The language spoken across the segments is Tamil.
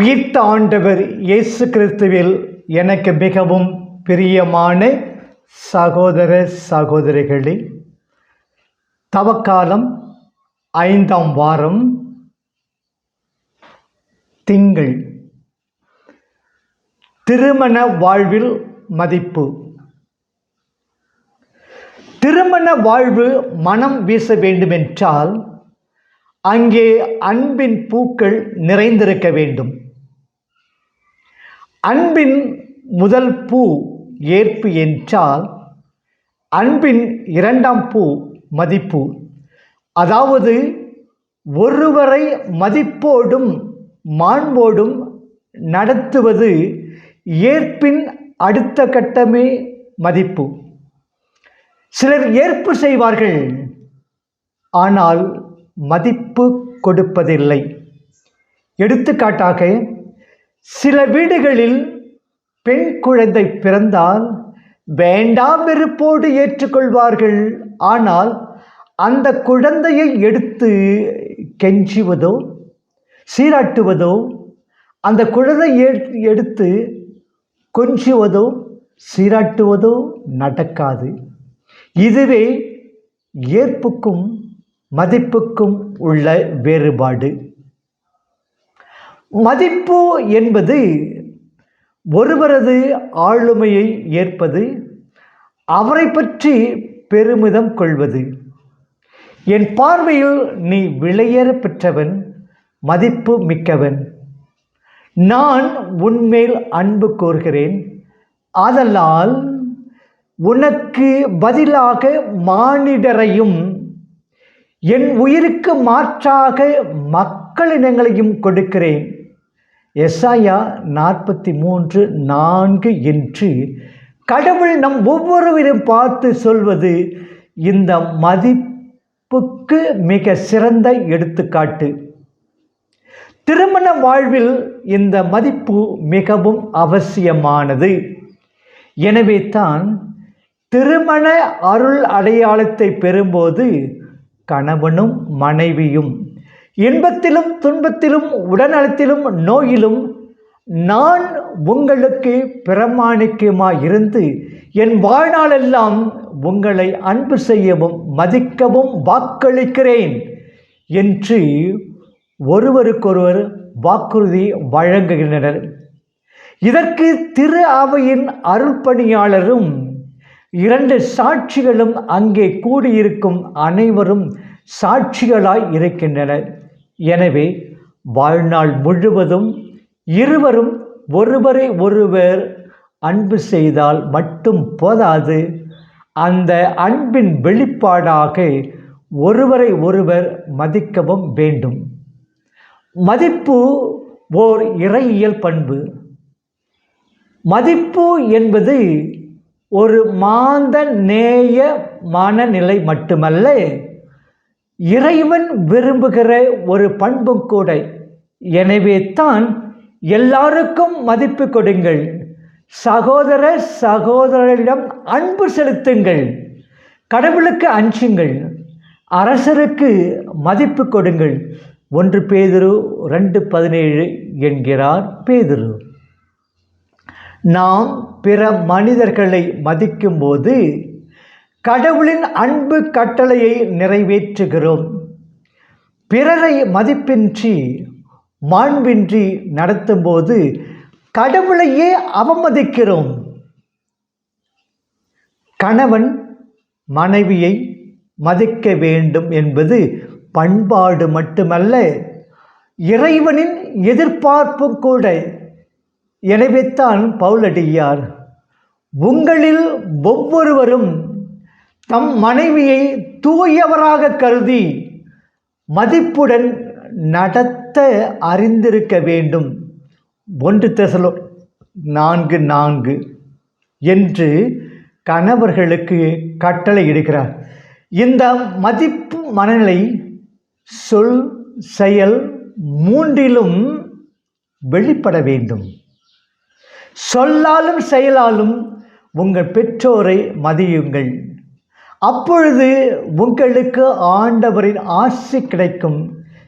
உயிர்த்த ஆண்டவர் இயேசு கிறிஸ்துவில் எனக்கு மிகவும் பிரியமான சகோதர சகோதரிகளே தவக்காலம் ஐந்தாம் வாரம் திங்கள். திருமண வாழ்வில் மதிப்பு. திருமண வாழ்வு மனம் வீச வேண்டுமென்றால் அங்கே அன்பின் பூக்கள் நிறைந்திருக்க வேண்டும். அன்பின் முதல் பூ ஏற்பு என்றால் அன்பின் இரண்டாம் பூ மதிப்பு. அதாவது ஒருவரை மதிப்போடும் மாண்போடும் நடத்துவது ஏற்பின் அடுத்த கட்டமே மதிப்பு. சிலர் ஏற்பு செய்வார்கள் ஆனால் மதிப்பு கொடுப்பதில்லை. எடுத்துக்காட்டாக சில வீடுகளில் பெண் குழந்தை பிறந்தால் வேண்டாம் வெறுப்போடு ஏற்றுக்கொள்வார்கள். ஆனால் அந்த குழந்தையை எடுத்து கெஞ்சுவதோ சீராட்டுவதோ அந்த குழந்தை எடுத்து கொஞ்சுவதோ சீராட்டுவதோ நடக்காது. இதுவே ஏற்புக்கும் மதிப்புக்கும் உள்ள வேறுபாடு. மதிப்பு என்பது ஒருவரது ஆளுமையை ஏற்பது அவரை பற்றி பெருமிதம் கொள்வது. என் பார்வையில் நீ விளையேற பெற்றவன் மதிப்பு மிக்கவன். நான் உன்மேல் அன்பு கோருகிறேன். ஆதலால் உனக்கு பதிலாக மானிடரையும் என் உயிருக்கு மாற்றாக மக்களினங்களையும் கொடுக்கிறேன். எஸ்ஐயா நாற்பத்தி மூன்று நான்கு என்று கடவுள் நம் ஒவ்வொருவரும் பார்த்து சொல்வது இந்த மதிப்புக்கு மிக சிறந்த எடுத்துக்காட்டு. திருமண வாழ்வில் இந்த மதிப்பு மிகவும் அவசியமானது. எனவே தான் திருமண அருள் அடையாளத்தை பெறும்போது கணவனும் மனைவியும் இன்பத்திலும் துன்பத்திலும் உடல்நலத்திலும் நோயிலும் நான் உங்களுக்கு பிரமாணிக்குமாயிருந்து என் வாழ்நாளெல்லாம் உங்களை அன்பு செய்யவும் மதிக்கவும் வாக்களிக்கிறேன் என்று ஒருவருக்கொருவர் வாக்குறுதி வழங்குகின்றனர். இதற்கு திரு அவையின் அருள்பணியாளரும் இரண்டு சாட்சிகளும் அங்கே கூடியிருக்கும் அனைவரும் சாட்சிகளாய் இருக்கின்றனர். எனவே வாழ்நாள் முழுவதும் இருவரும் ஒருவரை ஒருவர் அன்பு செய்தால் மட்டும் போதாது. அந்த அன்பின் வெளிப்பாடாக ஒருவரை ஒருவர் மதிக்கவும் வேண்டும். மதிப்பு ஓர் இறையியல் பண்பு. மதிப்பு என்பது ஒரு மாந்த நேய மனநிலை மட்டுமல்ல இறைவன் விரும்புகிற ஒரு பண்பும் கூட. எனவே தான் எல்லாருக்கும் மதிப்பு கொடுங்கள். சகோதர சகோதரரிடம் அன்பு செலுத்துங்கள். கடவுளுக்கு அஞ்சுங்கள். அரசருக்கு மதிப்பு கொடுங்கள். ஒன்று பேதுரு ரெண்டு பதினேழு என்கிறார் பேதுரு. நாம் பிற மனிதர்களை மதிக்கும்போது கடவுளின் அன்பு கட்டளையை நிறைவேற்றுகிறோம். பிறரை மதிப்பின்றி மாண்பின்றி நடத்தும்போது கடவுளையே அவமதிக்கிறோம். கணவன் மனைவியை மதிக்க வேண்டும் என்பது பண்பாடு மட்டுமல்ல இறைவனின் எதிர்பார்ப்பும் கூட. எனவேத்தான் பவுலடியார் உங்களில் ஒவ்வொருவரும் தம் மனைவியை தூயவராக கருதி மதிப்புடன் நடத்த அறிந்திருக்க வேண்டும். ஒன்று தெசலோ நான்கு நான்கு என்று கணவர்களுக்கு கட்டளை இடுகிறார். இந்த மதிப்பு மனநிலை சொல் செயல் மூன்றிலும் வெளிப்பட வேண்டும். சொல்லாலும் செயலாலும் உங்கள் பெற்றோரை மதியுங்கள். அப்பொழுது உங்களுக்கு ஆண்டவரின் ஆசி கிடைக்கும்.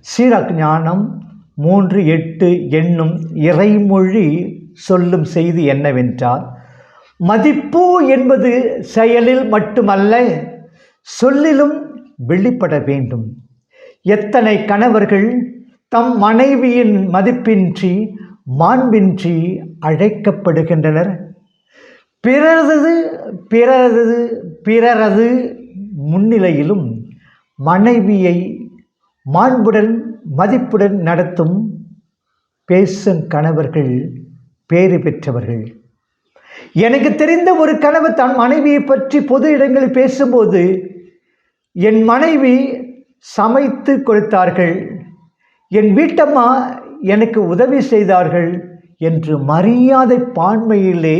சீர ஞானம் மூன்று எட்டு என்னும் இறைமொழி சொல்லும் செய்தி என்னவென்றால் மதிப்பு என்பது செயலில் மட்டுமல்ல சொல்லிலும் வெளிப்பட வேண்டும். எத்தனை கணவர்கள் தம் மனைவியின் மதிப்பின்றி மாண்பின்றி அழைக்கப்படுகின்றனர்? பிறரது பிறரது பிறரது முன்னிலையிலும் மனைவியை மாண்புடன் மதிப்புடன் நடத்தும் பேசும் கணவர்கள் பேறு பெற்றவர்கள். எனக்கு தெரிந்த ஒரு கணவர் தன் மனைவியை பற்றி பொது இடங்களில் பேசும்போது என் மனைவி சமைத்து கொடுத்தார்கள். என் வீட்டம்மா எனக்கு உதவி செய்தார்கள் என்று மரியாதை பான்மையிலே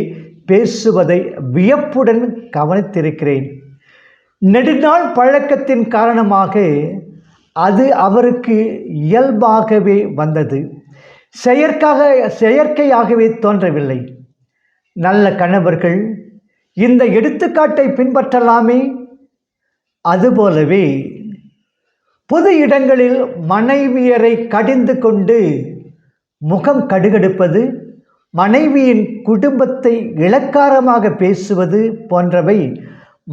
பேசுவதை வியப்புடன் கவனித்திருக்கிறேன். நெடுநாள் பழக்கத்தின் காரணமாக அது அவருக்கு இயல்பாகவே வந்தது. செயற்காக செயற்கையாகவே தோன்றவில்லை. நல்ல கணவர்கள் இந்த எடுத்துக்காட்டை பின்பற்றலாமே. அதுபோலவே பொது இடங்களில் மனைவியரை கடிந்து கொண்டு முகம் கடுகெடுப்பது மனைவியின் குடும்பத்தை இளக்காரமாக பேசுவது போன்றவை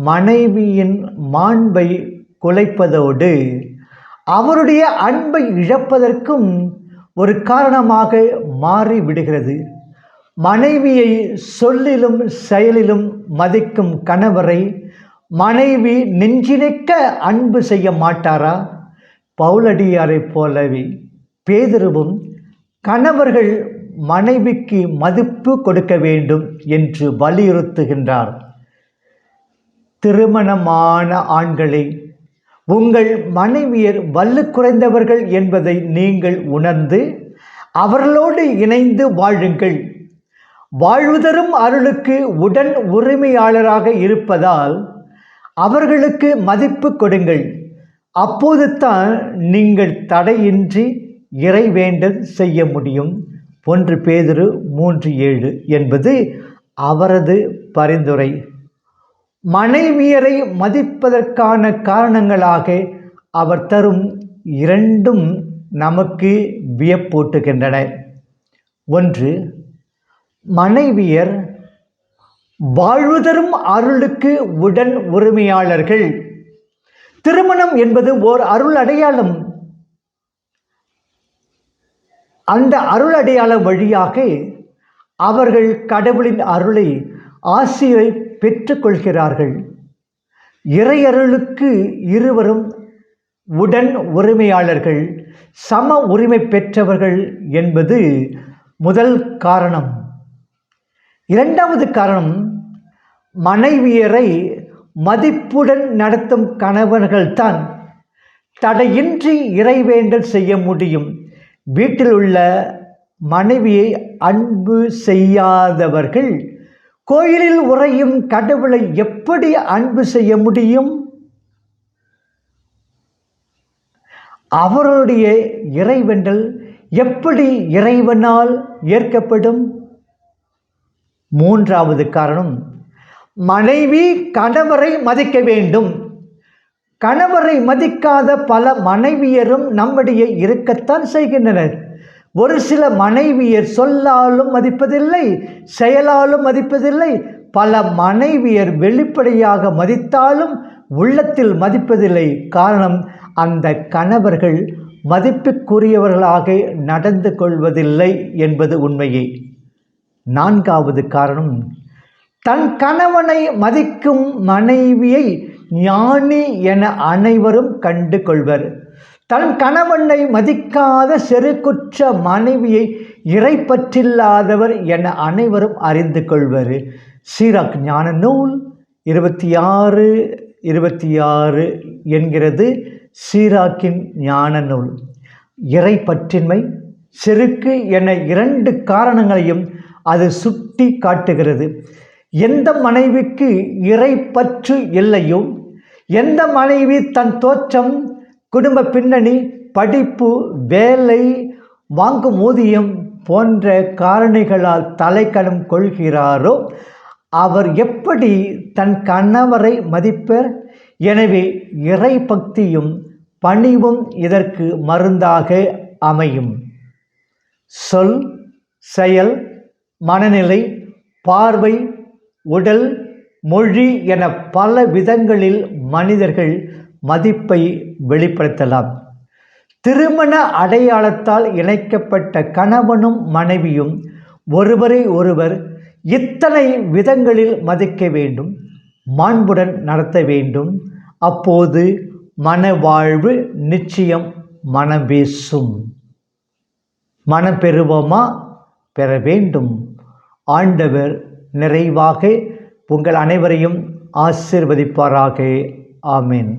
மனைவியின் மாண்பை குலைப்பதோடு அவருடைய அன்பை இழப்பதற்கும் ஒரு காரணமாக மாறிவிடுகிறது. மனைவியை சொல்லிலும் செயலிலும் மதிக்கும் கணவரை மனைவி நெஞ்சினைக்க அன்பு செய்ய மாட்டாரா? பவுலடியாரைப் போலவே பேதருவும் கணவர்கள் மனைவிக்கு மதிப்பு கொடுக்க வேண்டும் என்று வலியுறுத்துகின்றார். திருமணமான ஆண்களை உங்கள் மனைவியர் வல்லு குறைந்தவர்கள் என்பதை நீங்கள் உணர்ந்து அவர்களோடு இணைந்து வாழுங்கள். வாழ்வுதரும் அருளுக்கு உடன் உரிமையாளராக இருப்பதால் அவர்களுக்கு மதிப்பு கொடுங்கள். அப்போது தான் நீங்கள் தடையின்றி இறைவேண்டல் செய்ய முடியும். ஒன்று பேதுரு மூன்று ஏழு என்பது அவரது பரிந்துரை. மனைவியரை மதிப்பதற்கான காரணங்களாக அவர் தரும் இரண்டும் நமக்கு வியப்பூட்டுகின்றன. ஒன்று மனைவியர் வாழ்வுதரும் அருளுக்கு உடன் உரிமையாளர்கள். திருமணம் என்பது ஓர் அருள் அடையாளம். அந்த அருள் அடையாள வழியாக அவர்கள் கடவுளின் அருளை ஆசியை பெற்றுக்கொள்கிறார்கள். இறையருளுக்கு இருவரும் உடன் உரிமையாளர்கள் சம உரிமை பெற்றவர்கள் என்பது முதல் காரணம். இரண்டாவது காரணம் மனைவியரை மதிப்புடன் நடத்தும் கணவர்கள்தான் தடையின்றி இறைவேண்டல் செய்ய முடியும். வீட்டில் உள்ள மனைவியை அன்பு செய்யாதவர்கள் கோயிலில் உறையும் கடவுளை எப்படி அன்பு செய்ய முடியும்? அவருடைய இறைவென்றல் எப்படி இறைவனால் ஏற்கப்படும்? மூன்றாவது காரணம் மனைவி கணவரை மதிக்க வேண்டும். கணவரை மதிக்காத பல மனைவியரும் நம்முடைய இருக்கத்தான் செய்கின்றனர். ஒரு சில மனைவியர் சொல்லாலும் மதிப்பதில்லை செயலாலும் மதிப்பதில்லை பல மனைவியர் வெளிப்படையாக மதித்தாலும் உள்ளத்தில் மதிப்பதில்லை. காரணம் அந்த கணவர்கள் மதிப்புக்குரியவர்களாக நடந்து கொள்வதில்லை என்பது உண்மையே. நான்காவது காரணம் தன் கணவனை மதிக்கும் மனைவியை ஞானி என அனைவரும் கண்டு கொள்வர் தன் கணவனை மதிக்காத செருக்குற்ற மனைவியை இறைப்பற்றில்லாதவர் என அனைவரும் அறிந்து கொள்வர். சீராக் ஞான நூல் இருபத்தி ஆறு இருபத்தி ஆறு என்கிறது சீராக்கின் ஞான நூல். இறைப்பற்றின்மை செருக்கு என இரண்டு காரணங்களையும் அது சுட்டி காட்டுகிறது. எந்த மனைவிக்கு இறைப்பற்று இல்லையோ எந்த மனைவி தன் தோற்றம் குடும்ப பின்னணி படிப்பு வேலை வாங்கும் ஊதியம் போன்ற காரணிகளால் தலைக்கணம் கொள்கிறாரோ அவர் எப்படி தன் கணவரை மதிப்பர்? எனவே இறை பக்தியும் பணிவும் இதற்கு மருந்தாக அமையும். சொல் செயல் மனநிலை பார்வை உடல் மொழி என பல விதங்களில் மனிதர்கள் மதிப்பை வெளிப்படுத்தலாம். திருமண அடையாளத்தால் இணைக்கப்பட்ட கணவனும் மனைவியும் ஒருவரை ஒருவர் இத்தனை விதங்களில் மதிக்க வேண்டும் மாண்புடன் நடத்த வேண்டும். அப்போது மனவாழ்வு நிச்சயம் மனம் வீசும். மனம் பெறுவோமா? பெற வேண்டும். ஆண்டவர் நிறைவாக உங்கள் அனைவரையும் ஆசிர்வதிப்பாராக. ஆமீன்.